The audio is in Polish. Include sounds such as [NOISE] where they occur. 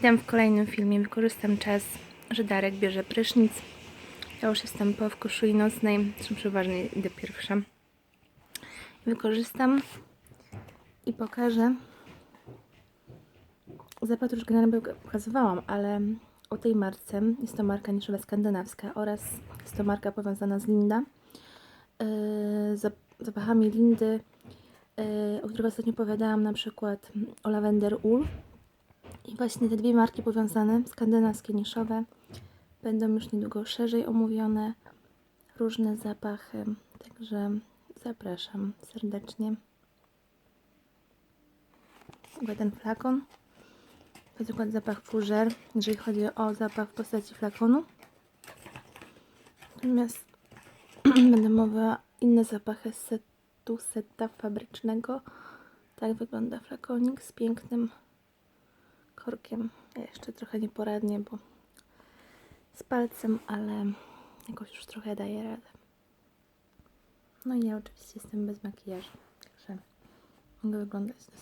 Witam w kolejnym filmie. Wykorzystam czas, że Darek bierze prysznic. Ja już jestem po w koszuli nocnej, zresztą przeważnie idę pierwsza. Wykorzystam i pokażę. Zapach już generalnie pokazywałam, ale o tej marce jest to marka niszowa skandynawska oraz jest to marka powiązana z Linda. Yy, zap- zapachami Lindy, yy, o których ostatnio opowiadałam, na przykład o Lavender Wool. I właśnie te dwie marki powiązane, skandynawskie, niszowe, będą już niedługo szerzej omówione. Różne zapachy, także zapraszam serdecznie. Chyba ten flakon. Jest przykład zapach Fougère, jeżeli chodzi o zapach w postaci flakonu. Natomiast [CLEARS THROAT] będę mówiła inne zapachy z setu, seta fabrycznego. Tak wygląda flakonik z pięknym korkiem. Ja jeszcze trochę nieporadnie, bo z palcem, ale jakoś już trochę daję radę. No i ja oczywiście jestem bez makijażu, także mogę wyglądać dosyć